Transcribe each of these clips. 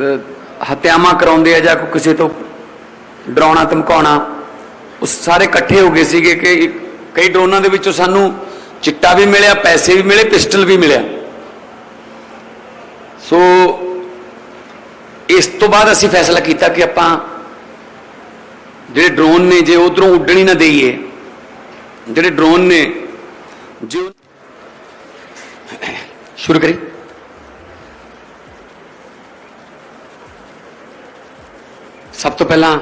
ਅਹ, ਹੱਤਿਆਵਾਂ ਕਰਾਉਂਦੇ ਆ ਜਾਂ ਕਿਸੇ ਤੋਂ ਡਰਾਉਣਾ ਧਮਕਾਉਣਾ ਉਹ ਸਾਰੇ ਇਕੱਠੇ ਹੋ ਗਏ ਸੀਗੇ ਕਿ ਕਈ ਡਰੋਨਾਂ ਦੇ ਵਿੱਚੋਂ ਸਾਨੂੰ ਚਿੱਟਾ ਵੀ ਮਿਲਿਆ ਪੈਸੇ ਵੀ ਮਿਲੇ ਪਿਸਟਲ ਵੀ ਮਿਲਿਆ। ਸੋ ਇਸ ਤੋਂ ਬਾਅਦ ਅਸੀਂ ਫੈਸਲਾ ਕੀਤਾ ਕਿ ਆਪਾਂ ਜਿਹੜੇ ਡਰੋਨ ਨੇ ਜੇ ਉਧਰੋਂ ਉੱਡਣੀ ਨਾ ਦੇਈਏ ਜਿਹੜੇ ਡਰੋਨ ਨੇ ਜੇ ਸ਼ੁਰੂ ਕਰੀ ਸਭ ਤੋਂ ਪਹਿਲਾਂ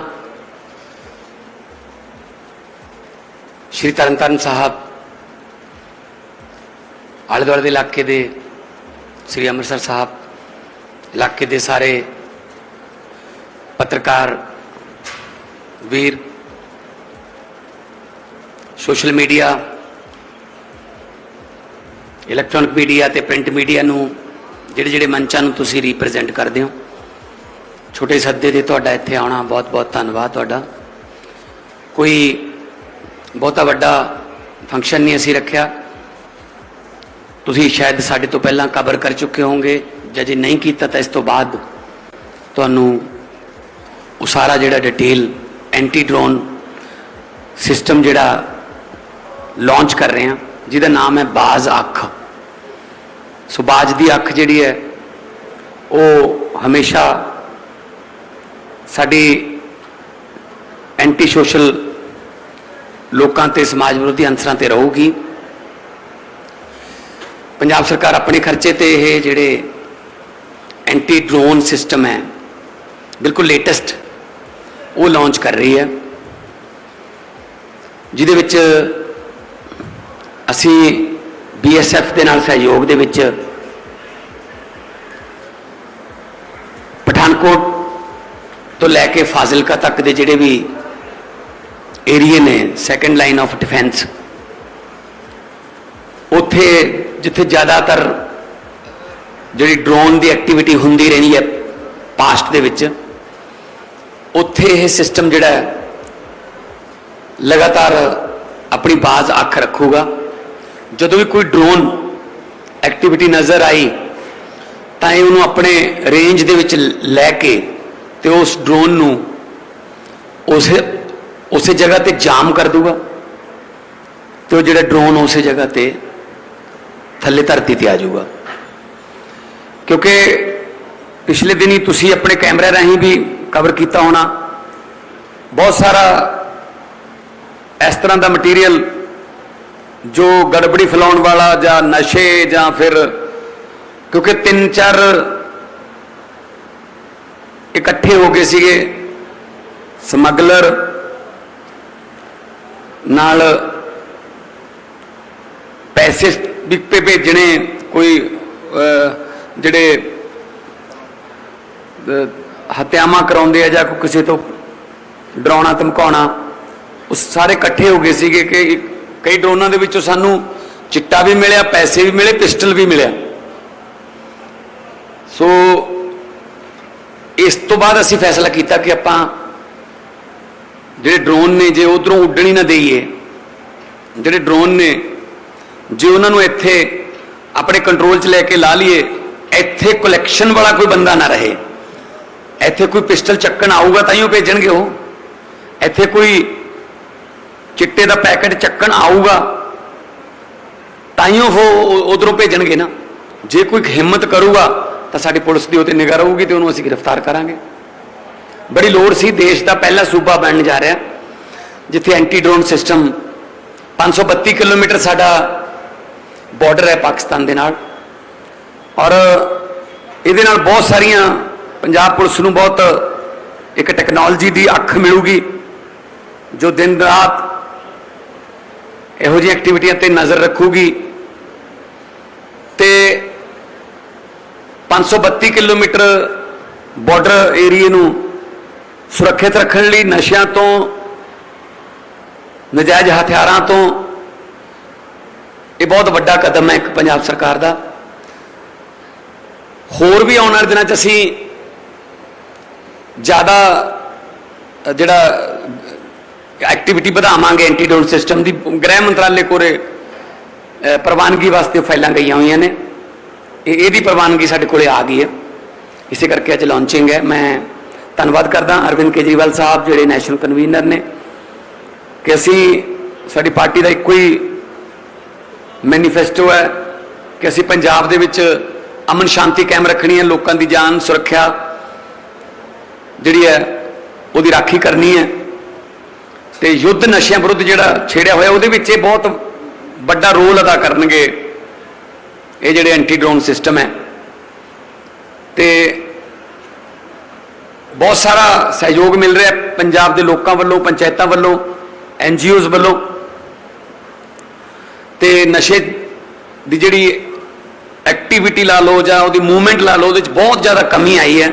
ਸ਼੍ਰੀ ਤਰਨਤਾਰਨ ਸਾਹਿਬ ਆਲੇ ਦੁਆਲੇ ਦੇ ਇਲਾਕੇ ਦੇ ਸ੍ਰੀ ਅੰਮ੍ਰਿਤਸਰ ਸਾਹਿਬ ਇਲਾਕੇ ਦੇ ਸਾਰੇ ਪੱਤਰਕਾਰ, ਵੀਰ, ਸੋਸ਼ਲ ਮੀਡੀਆ, ਇਲੈਕਟ੍ਰੋਨਿਕ ਮੀਡੀਆ ਤੇ ਪ੍ਰਿੰਟ ਮੀਡੀਆ ਨੂੰ ਜਿਹੜੇ ਜਿਹੜੇ ਮੰਚਾਂ ਨੂੰ ਤੁਸੀਂ ਰਿਪਰੈਜ਼ੈਂਟ ਕਰਦੇ ਹੋ। ਛੋਟੇ ਸੱਦੇ ਦੇ ਤੁਹਾਡਾ ਇੱਥੇ ਆਉਣਾ ਬਹੁਤ ਬਹੁਤ ਧੰਨਵਾਦ ਤੁਹਾਡਾ। ਕੋਈ ਬਹੁਤਾ ਵੱਡਾ ਫੰਕਸ਼ਨ ਨਹੀਂ ਅਸੀਂ ਰੱਖਿਆ। ਤੁਸੀਂ ਸ਼ਾਇਦ ਸਾਡੇ ਤੋਂ ਪਹਿਲਾਂ ਕਵਰ ਕਰ ਚੁੱਕੇ ਹੋਵੋਗੇ ਜਾਂ ਜੇ ਨਹੀਂ ਕੀਤਾ ਤਾਂ ਇਸ ਤੋਂ ਬਾਅਦ ਤੁਹਾਨੂੰ ਉਹ ਸਾਰਾ ਜਿਹੜਾ ਡਿਟੇਲ ਐਂਟੀ ਡਰੋਨ ਸਿਸਟਮ ਜਿਹੜਾ ਲਾਂਚ ਕਰ ਰਹੇ ਹਾਂ, ਜਿਹਦਾ ਨਾਮ ਹੈ ਬਾਜ਼ ਅੱਖ। ਸੋ ਬਾਜ਼ ਦੀ ਅੱਖ ਜਿਹੜੀ ਹੈ, ਉਹ ਹਮੇਸ਼ਾ ਸਾਡੀ ਐਂਟੀ ਸੋਸ਼ਲ ਲੋਕਾਂ ਤੇ, ਸਮਾਜ ਵਿਰੋਧੀ ਅੰਸਰਾਂ ਤੇ ਰਹੂਗੀ। ਪੰਜਾਬ ਸਰਕਾਰ ਆਪਣੇ ਖਰਚੇ ਤੇ ਇਹ ਜਿਹੜੇ ਐਂਟੀ ਡਰੋਨ ਸਿਸਟਮ ਹੈ, ਬਿਲਕੁਲ ਲੇਟੈਸਟ ਉਹ ਲਾਂਚ ਕਰ ਰਹੀ ਹੈ। ਜਿਹਦੇ ਵਿੱਚ ਅਸੀਂ ਬੀਐਸਐਫ ਦੇ ਨਾਲ ਸਹਿਯੋਗ ਦੇ ਵਿੱਚ ਪਠਾਨਕੋਟ ਤੋਂ ਲੈ ਕੇ ਫਾਜ਼ਿਲਕਾ ਤੱਕ ਦੇ ਜਿਹੜੇ ਵੀ ਏਰੀਏ ਨੇ ਸੈਕੰਡ ਲਾਈਨ ਆਫ ਡਿਫੈਂਸ ਉੱਥੇ ਜਿੱਥੇ ਜ਼ਿਆਦਾਤਰ ਜਿਹੜੀ ਡਰੋਨ ਦੀ ਐਕਟੀਵਿਟੀ ਹੁੰਦੀ ਰਹਿੰਦੀ ਹੈ ਪਾਸਟ ਦੇ ਵਿੱਚ, ਉੱਥੇ ਇਹ ਸਿਸਟਮ ਜਿਹੜਾ ਹੈ ਲਗਾਤਾਰ ਆਪਣੀ ਬਾਜ਼ ਅੱਖ ਰੱਖੂਗਾ। ਜਦੋਂ ਵੀ ਕੋਈ ਡਰੋਨ ਐਕਟੀਵਿਟੀ ਨਜ਼ਰ ਆਈ, ਤਾਂ ਇਹ ਉਹਨੂੰ ਆਪਣੇ ਰੇਂਜ ਦੇ ਵਿੱਚ ਲੈ ਕੇ ਤੇ ਉਸ ਡਰੋਨ ਨੂੰ ਉਸੇ ਉਸੇ ਜਗ੍ਹਾ ਤੇ ਜਾਮ ਕਰ ਦੂਗਾ ਤੇ ਉਹ ਜਿਹੜਾ ਡਰੋਨ ਉਸੇ ਜਗ੍ਹਾ ਤੇ ਥੱਲੇ ਧਰਤੀ ਤੇ ਆ ਜਾਊਗਾ। ਕਿਉਂਕਿ ਪਿਛਲੇ ਦਿਨੀ ਤੁਸੀਂ ਆਪਣੇ ਕੈਮਰੇ ਰਾਹੀਂ ਵੀ ਕਵਰ ਕੀਤਾ ਹੋਣਾ, ਬਹੁਤ ਸਾਰਾ ਇਸ ਤਰ੍ਹਾਂ ਦਾ ਮਟੀਰੀਅਲ ਜੋ ਗੜਬੜੀ ਫੈਲਾਉਣ ਵਾਲਾ ਜਾਂ ਨਸ਼ੇ ਜਾਂ ਫਿਰ ਕਿਉਂਕਿ ਤਿੰਨ ਚਾਰ ਇਕੱਠੇ ਹੋ ਗਏ ਸੀਗੇ ਸਮਗਲਰ ਨਾਲ ਪੈਸੇ ਵੀ ਭੇਜਣੇ ਕੋਈ ਜਿਹੜੇ ਅਹ, ਹੱਤਿਆਵਾਂ ਕਰਾਉਂਦੇ ਆ ਜਾਂ ਕਿਸੇ ਤੋਂ ਡਰਾਉਣਾ ਧਮਕਾਉਣਾ ਉਹ ਸਾਰੇ ਇਕੱਠੇ ਹੋ ਗਏ ਸੀਗੇ ਕਿ ਕਈ ਡਰੋਨਾਂ ਦੇ ਵਿੱਚੋਂ ਸਾਨੂੰ ਚਿੱਟਾ ਵੀ ਮਿਲਿਆ ਪੈਸੇ ਵੀ ਮਿਲੇ ਪਿਸਟਲ ਵੀ ਮਿਲਿਆ। ਸੋ ਇਸ ਤੋਂ ਬਾਅਦ ਅਸੀਂ ਫੈਸਲਾ ਕੀਤਾ ਕਿ ਆਪਾਂ ਜਿਹੜੇ ਡਰੋਨ ਨੇ ਜੇ ਉਧਰੋਂ ਉੱਡਣ ਹੀ ਨਾ ਦੇਈਏ, ਜਿਹੜੇ ਡਰੋਨ ਨੇ ਜੇ ਉਹਨਾਂ ਨੂੰ ਇੱਥੇ ਆਪਣੇ ਕੰਟਰੋਲ 'ਚ ਲੈ ਕੇ ਲਾ ਲਈਏ, ਇੱਥੇ ਕਲੈਕਸ਼ਨ ਵਾਲਾ ਕੋਈ ਬੰਦਾ ਨਾ ਰਹੇ। ਇੱਥੇ ਕੋਈ ਪਿਸਟਲ ਚੱਕਣ ਆਊਗਾ ਤਾਂ ਹੀ ਉਹ ਭੇਜਣਗੇ ਉਹ। ਇੱਥੇ ਕੋਈ ਚਿੱਟੇ ਦਾ ਪੈਕੇਟ ਚੱਕਣ ਆਊਗਾ ਤਾਂ ਹੀ ਉਹ ਉਧਰੋਂ ਭੇਜਣਗੇ ਨਾ। ਜੇ ਕੋਈ ਹਿੰਮਤ ਕਰੂਗਾ ਤਾਂ ਸਾਡੀ ਪੁਲਿਸ ਦੀ ਉਹਤੇ ਨਿਗਾਹ ਰਹੂਗੀ ਤੇ ਉਹਨੂੰ ਅਸੀਂ ਗ੍ਰਿਫਤਾਰ ਕਰਾਂਗੇ। ਬੜੀ ਲੋੜ ਸੀ ਦੇਸ਼ ਦਾ ਪਹਿਲਾ ਸੂਬਾ ਬਣਨ ਜਾ ਰਿਹਾ, ਜਿੱਥੇ ਐਂਟੀ ਡਰੋਨ ਸਿਸਟਮ 532 ਕਿਲੋਮੀਟਰ ਸਾਡਾ ਬਾਰਡਰ ਹੈ ਪਾਕਿਸਤਾਨ ਦੇ ਨਾਲ। ਔਰ ਇਹਦੇ ਨਾਲ ਬਹੁਤ ਸਾਰੀਆਂ ਪੰਜਾਬ ਪੁਲਿਸ ਨੂੰ ਬਹੁਤ ਇੱਕ ਟੈਕਨੋਲੋਜੀ ਦੀ ਅੱਖ ਮਿਲੂਗੀ, ਜੋ ਦਿਨ ਰਾਤ ਇਹੋ ਜਿਹੀ ਐਕਟੀਵਿਟੀਆਂ ਤੇ ਨਜ਼ਰ ਰੱਖੂਗੀ। ਤੇ 532 ਕਿਲੋਮੀਟਰ ਬਾਰਡਰ ਏਰੀਏ ਨੂੰ ਸੁਰੱਖਿਅਤ ਰੱਖਣ ਲਈ ਨਸ਼ਿਆਂ ਤੋਂ, ਨਜਾਇਜ਼ ਹਥਿਆਰਾਂ ਤੋਂ ਇਹ ਬਹੁਤ ਵੱਡਾ ਕਦਮ ਹੈ ਇੱਕ ਪੰਜਾਬ ਸਰਕਾਰ ਦਾ। ਹੋਰ ਵੀ ਆਉਣ ਵਾਲੇ ਦਿਨਾਂ 'ਚ ਅਸੀਂ ਜ਼ਿਆਦਾ ਜਿਹੜਾ ਐਕਟੀਵਿਟੀ ਵਧਾਵਾਂਗੇ ਐਂਟੀਡੋਟ ਸਿਸਟਮ ਦੀ, ਗ੍ਰਹਿ ਮੰਤਰਾਲੇ ਕੋਲੇ ਪ੍ਰਵਾਨਗੀ ਵਾਸਤੇ ਫਾਈਲਾਂ ਗਈਆਂ ਹੋਈਆਂ ਨੇ। ਇਹ ਇਹਦੀ ਪ੍ਰਵਾਨਗੀ ਸਾਡੇ ਕੋਲੇ ਆ ਗਈ ਹੈ। ਇਸੇ ਕਰਕੇ ਅੱਜ ਲਾਂਚਿੰਗ ਹੈ। ਮੈਂ ਧੰਨਵਾਦ ਕਰਦਾ ਅਰਵਿੰਦ ਕੇਜਰੀਵਾਲ ਸਾਹਿਬ, ਜਿਹੜੇ ਨੈਸ਼ਨਲ ਕਨਵੀਨਰ ਨੇ, ਕਿ ਅਸੀਂ ਸਾਡੀ ਪਾਰਟੀ ਦਾ ਇੱਕੋ ਹੀ ਮੈਨੀਫੈਸਟੋ ਹੈ ਕਿ ਅਸੀਂ ਪੰਜਾਬ ਦੇ ਵਿੱਚ ਅਮਨ ਸ਼ਾਂਤੀ ਕਾਇਮ ਰੱਖਣੀ ਹੈ, ਲੋਕਾਂ ਦੀ ਜਾਨ ਸੁਰੱਖਿਆ ਜਿਹੜੀ ਹੈ, ਉਹਦੀ ਰਾਖੀ ਕਰਨੀ ਹੈ। ਤੇ ਯੁੱਧ ਨਸ਼ਿਆਂ ਵਿਰੁੱਧ ਜਿਹੜਾ ਛੇੜਿਆ ਹੋਇਆ, ਉਹਦੇ ਵਿੱਚ ਇਹ ਬਹੁਤ ਵੱਡਾ ਰੋਲ ਅਦਾ ਕਰਨਗੇ ਇਹ ਜਿਹੜੇ ਐਂਟੀ ਡਰੋਨ ਸਿਸਟਮ ਹੈ, ਤੇ ਬਹੁਤ ਸਾਰਾ ਸਹਿਯੋਗ ਮਿਲ ਰਿਹਾ ਪੰਜਾਬ ਦੇ ਲੋਕਾਂ ਵੱਲੋਂ, ਪੰਚਾਇਤਾਂ ਵੱਲੋਂ ਐਨਜੀਓਜ਼ ਵੱਲੋਂ। ਤੇ ਨਸ਼ੇ ਦੀ ਜਿਹੜੀ ਐਕਟੀਵਿਟੀ ਲਾ ਲਓ ਜਾਂ ਉਹਦੀ ਮੂਵਮੈਂਟ ਲਾ ਲਓ, ਉਹਦੇ ਵਿੱਚ ਬਹੁਤ ਜ਼ਿਆਦਾ ਕਮੀ ਆਈ ਹੈ।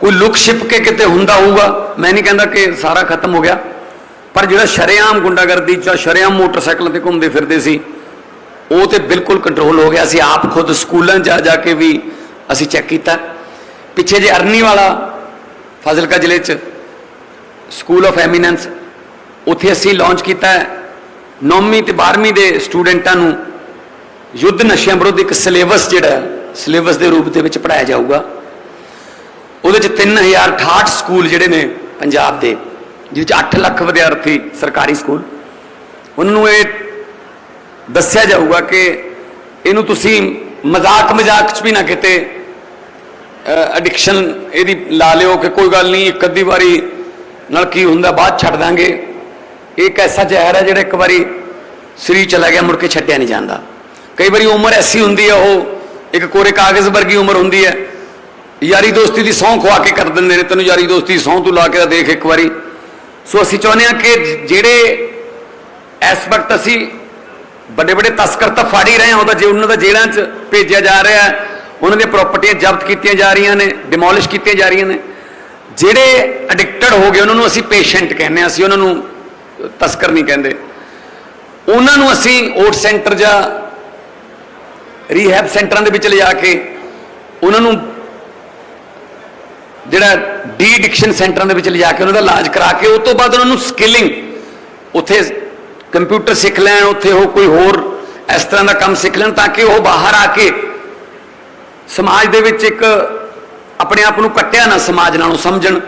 ਕੋਈ ਲੁਕ ਛਿਪ ਕੇ ਕਿਤੇ ਹੁੰਦਾ ਹੋਊਗਾ, ਮੈਂ ਨਹੀਂ ਕਹਿੰਦਾ ਕਿ ਸਾਰਾ ਖਤਮ ਹੋ ਗਿਆ, ਪਰ ਜਿਹੜਾ ਸ਼ਰੇਆਮ ਗੁੰਡਾਗਰਦੀ ਜਾਂ ਸ਼ਰੇਆਮ ਮੋਟਰਸਾਈਕਲਾਂ ਤੇ ਘੁੰਮਦੇ ਫਿਰਦੇ ਸੀ ਉਹ ਤੇ ਬਿਲਕੁਲ ਕੰਟਰੋਲ ਹੋ ਗਿਆ। ਸੀ ਆਪ ਖੁਦ ਸਕੂਲਾਂ 'ਚ ਜਾ ਜਾ ਕੇ ਵੀ ਅਸੀਂ ਚੈੱਕ ਕੀਤਾ। ਪਿੱਛੇ ਜੇ ਅਰਨੀ ਵਾਲਾ, ਫਾਜ਼ਿਲਕਾ ਜ਼ਿਲ੍ਹੇ 'ਚ ਸਕੂਲ ਆਫ ਐਮੀਨੈਂਸ ਉੱਥੇ ਅਸੀਂ ਲਾਂਚ ਕੀਤਾ ਹੈ। 9ਵੀਂ ਤੇ 12ਵੀਂ ਦੇ ਸਟੂਡੈਂਟਾਂ ਨੂੰ ਯੁੱਧ ਨਸ਼ਿਆਂ ਵਿਰੁੱਧ ਇੱਕ ਸਿਲੇਬਸ ਜਿਹੜਾ ਸਿਲੇਬਸ ਦੇ ਰੂਪ ਦੇ ਵਿੱਚ ਪੜਾਇਆ ਜਾਊਗਾ। ਉਹਦੇ ਚ 3068 ਸਕੂਲ ਜਿਹੜੇ ਨੇ ਪੰਜਾਬ ਦੇ, ਜਿਹਦੇ ਚ 8 ਲੱਖ ਵਿਦਿਆਰਥੀ ਸਰਕਾਰੀ ਸਕੂਲ ਉਹਨਾਂ ਨੂੰ ਇਹ ਦੱਸਿਆ ਜਾਊਗਾ ਕਿ ਇਹਨੂੰ ਤੁਸੀਂ ਮਜ਼ਾਕ ਮਜ਼ਾਕ ਚ ਵੀ ਨਾ ਕਿਤੇ ਐਡਿਕਸ਼ਨ ਇਹਦੀ ਲਾ ਲਿਓ ਕਿ ਕੋਈ ਗੱਲ ਨਹੀਂ, ਇੱਕ ਅੱਧੀ ਵਾਰੀ ਨਾਲ ਕੀ ਹੁੰਦਾ, ਬਾਅਦ ਛੱਡ ਦਾਂਗੇ। ਇਹ ਇੱਕ ਐਸਾ ਜ਼ਹਿਰ ਹੈ ਜਿਹੜਾ ਇੱਕ ਵਾਰੀ ਸਰੀਰ ਚਲਾ ਗਿਆ, ਮੁੜ ਕੇ ਛੱਡਿਆ ਨਹੀਂ ਜਾਂਦਾ। ਕਈ ਵਾਰੀ ਉਮਰ ਐਸੀ ਹੁੰਦੀ ਹੈ, ਉਹ ਇੱਕ ਕੋਰੇ ਕਾਗਜ਼ ਵਰਗੀ ਉਮਰ ਹੁੰਦੀ ਹੈ। ਯਾਰੀ ਦੋਸਤੀ ਦੀ ਸਹੁੰ ਖਵਾ ਕੇ ਕਰ ਦਿੰਦੇ ਨੇ, ਤੈਨੂੰ ਯਾਰੀ ਦੋਸਤੀ ਦੀ ਸਹੁੰ ਤੂੰ ਲਾ ਕੇ ਤਾਂ ਦੇਖ ਇੱਕ ਵਾਰੀ। ਸੋ ਅਸੀਂ ਚਾਹੁੰਦੇ ਹਾਂ ਕਿ ਜਿਹੜੇ ਇਸ ਵਕਤ ਅਸੀਂ ਵੱਡੇ ਵੱਡੇ ਤਸਕਰ ਤਾਂ ਫੜ ਹੀ ਰਹੇ ਹਾਂ ਉਹ ਤਾਂ ਜੇ ਉਹਨਾਂ ਦਾ ਜੇਲ੍ਹਾਂ 'ਚ ਭੇਜਿਆ ਜਾ ਰਿਹਾ ਹੈ, ਉਹਨਾਂ ਦੀਆਂ ਪ੍ਰਾਪਰਟੀਆਂ ਜ਼ਬਤ ਕੀਤੀਆਂ ਜਾ ਰਹੀਆਂ ਨੇ ਡਿਮੋਲਿਸ਼ ਕੀਤੀਆਂ ਜਾ ਰਹੀਆਂ ਨੇ। ਜਿਹੜੇ ਐਡਿਕਟਡ ਹੋ ਗਏ, ਉਹਨਾਂ ਨੂੰ ਅਸੀਂ ਪੇਸ਼ੈਂਟ ਕਹਿੰਦੇ ਹਾਂ, ਅਸੀਂ ਉਹਨਾਂ ਨੂੰ ਤਸਕਰ ਨਹੀਂ ਕਹਿੰਦੇ। ਉਹਨਾਂ ਨੂੰ ਅਸੀਂ ਓਟ ਸੈਂਟਰ ਜਾਂ ਰੀਹੈਬ ਸੈਂਟਰਾਂ ਦੇ ਵਿੱਚ ਲਿਜਾ ਕੇ ਉਹਨਾਂ ਨੂੰ ਜਿਹੜਾ ਡੀ ਐਡਿਕਸ਼ਨ ਸੈਂਟਰਾਂ ਦੇ ਵਿੱਚ ਲਿਜਾ ਕੇ ਉਹਨਾਂ ਦਾ ਇਲਾਜ ਕਰਾ ਕੇ ਉਸ ਤੋਂ ਬਾਅਦ ਉਹਨਾਂ ਨੂੰ ਸਕਿਲਿੰਗ ਉੱਥੇ ਕੰਪਿਊਟਰ ਸਿੱਖ ਲੈਣ, ਉੱਥੇ ਉਹ ਕੋਈ ਹੋਰ ਇਸ ਤਰ੍ਹਾਂ ਦਾ ਕੰਮ ਸਿੱਖ ਲੈਣ ਤਾਂ ਕਿ ਉਹ ਬਾਹਰ ਆ ਕੇ ਸਮਾਜ ਦੇ ਵਿੱਚ ਇੱਕ ਆਪਣੇ ਆਪ ਨੂੰ ਕੱਟਿਆ ਨਾ ਸਮਾਜ ਨਾਲੋਂ ਸਮਝਣ।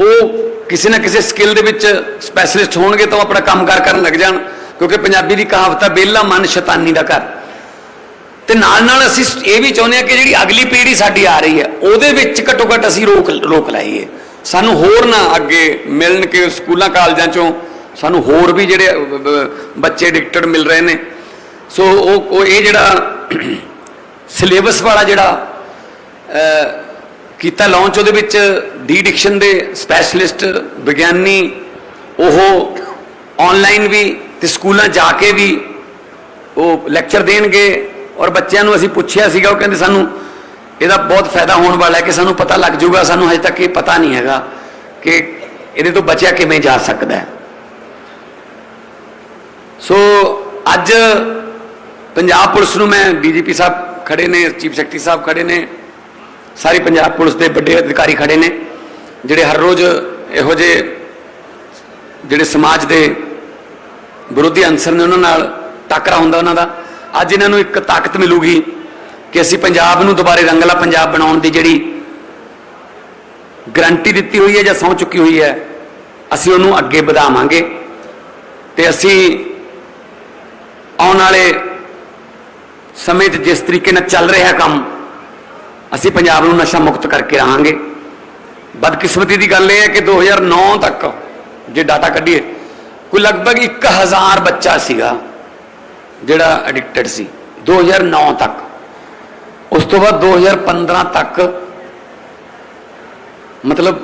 ਉਹ ਕਿਸੇ ਨਾ ਕਿਸੇ ਸਕਿੱਲ ਦੇ ਵਿੱਚ ਸਪੈਸ਼ਲਿਸਟ ਹੋਣਗੇ ਤਾਂ ਉਹ ਆਪਣਾ ਕੰਮਕਾਰ ਕਰਨ ਲੱਗ ਜਾਣ, ਕਿਉਂਕਿ ਪੰਜਾਬੀ ਦੀ ਕਹਾਵਤ ਹੈ ਬੇਲਾ ਮਨ ਸ਼ੈਤਾਨੀ ਦਾ ਘਰ। ਤੇ ਨਾਲ ਨਾਲ ਅਸੀਂ ਇਹ ਵੀ ਚਾਹੁੰਦੇ ਹਾਂ ਕਿ ਜਿਹੜੀ ਅਗਲੀ ਪੀੜ੍ਹੀ ਸਾਡੀ ਆ ਰਹੀ ਹੈ, ਉਹਦੇ ਵਿੱਚ ਘੱਟੋ ਘੱਟ ਅਸੀਂ ਰੋਕ ਰੋਕ ਲਾਈਏ। ਸਾਨੂੰ ਹੋਰ ਨਾ ਅੱਗੇ ਮਿਲਣ ਕਿ ਸਕੂਲਾਂ, ਕਾਲਜਾਂ ਚੋਂ ਸਾਨੂੰ ਹੋਰ ਵੀ ਜਿਹੜੇ ਬੱਚੇ ਐਡਿਕਟਡ ਮਿਲ ਰਹੇ ਨੇ। ਸੋ ਉਹ ਉਹ ਇਹ ਜਿਹੜਾ ਸਿਲੇਬਸ ਵਾਲਾ ਜਿਹੜਾ ਕੀਤਾ ਲਾਂਚ ਉਹਦੇ ਵਿੱਚ ਡੀ ਡਿਕਸ਼ਨ ਦੇ ਸਪੈਸ਼ਲਿਸਟ ਵਿਗਿਆਨੀ, ਉਹ ਆਨਲਾਈਨ ਵੀ ਤੇ ਸਕੂਲਾਂ ਜਾ ਕੇ ਵੀ ਉਹ ਲੈਕਚਰ ਦੇਣਗੇ। ਔਰ ਬੱਚਿਆਂ ਨੂੰ ਅਸੀਂ ਪੁੱਛਿਆ ਸੀਗਾ, ਉਹ ਕਹਿੰਦੇ ਸਾਨੂੰ ਇਹਦਾ ਬਹੁਤ ਫਾਇਦਾ ਹੋਣ ਵਾਲਾ ਹੈ ਕਿ ਸਾਨੂੰ ਪਤਾ ਲੱਗ ਜਾਊਗਾ। ਸਾਨੂੰ ਹਜੇ ਤੱਕ ਇਹ ਪਤਾ ਨਹੀਂ ਹੈਗਾ ਕਿ ਇਹਦੇ ਤੋਂ ਬਚਿਆ ਕਿਵੇਂ ਜਾ ਸਕਦਾ ਹੈ। ਸੋ ਅੱਜ ਪੰਜਾਬ ਪੁਲਿਸ ਨੂੰ ਮੈਂ ਡੀਜੀਪੀ ਸਾਹਿਬ ਖੜੇ ਨੇ, ਚੀਫ ਸੈਕਟਰੀ ਸਾਹਿਬ ਖੜੇ ਨੇ, ਸਾਰੀ ਪੰਜਾਬ ਪੁਲਿਸ ਦੇ ਵੱਡੇ ਅਧਿਕਾਰੀ ਖੜੇ ਨੇ, ਜਿਹੜੇ ਹਰ ਰੋਜ਼ ਇਹੋ ਜਿਹੇ ਜਿਹੜੇ ਸਮਾਜ ਦੇ ਵਿਰੋਧੀ ਅੰਸਰ ਨੇ ਉਹਨਾਂ ਨਾਲ ਟੱਕਰਾ ਹੁੰਦਾ ਉਹਨਾਂ ਦਾ। ਅੱਜ ਇਹਨਾਂ ਨੂੰ ਇੱਕ ਤਾਕਤ ਮਿਲੂਗੀ ਕਿ ਅਸੀਂ ਪੰਜਾਬ ਨੂੰ ਦੁਬਾਰੇ ਰੰਗਲਾ ਪੰਜਾਬ ਬਣਾਉਣ ਦੀ ਜਿਹੜੀ ਗਰੰਟੀ ਦਿੱਤੀ ਹੋਈ ਹੈ ਜਾਂ ਸਹੁੰ ਚੁੱਕੀ ਹੋਈ ਹੈ, ਅਸੀਂ ਉਹਨੂੰ ਅੱਗੇ ਵਧਾਵਾਂਗੇ ਤੇ ਅਸੀਂ ਆਉਣ ਵਾਲੇ ਸਮੇਂ 'ਚ ਜਿਸ ਤਰੀਕੇ ਨਾਲ ਚੱਲ ਰਿਹਾ ਕੰਮ, ਅਸੀਂ ਪੰਜਾਬ ਨੂੰ ਨਸ਼ਾ ਮੁਕਤ ਕਰਕੇ ਰਹਾਂਗੇ। ਬਦਕਿਸਮਤੀ ਦੀ ਗੱਲ ਇਹ ਹੈ ਕਿ 2009 ਤੱਕ ਜੇ ਡਾਟਾ ਕੱਢੀਏ, ਕੋਈ ਲਗਭਗ 1000 ਬੱਚਾ ਸੀਗਾ ਜਿਹੜਾ ਐਡਿਕਟਡ ਸੀ 2009 ਤੱਕ। ਉਸ ਤੋਂ ਬਾਅਦ 2015 ਤੱਕ ਮਤਲਬ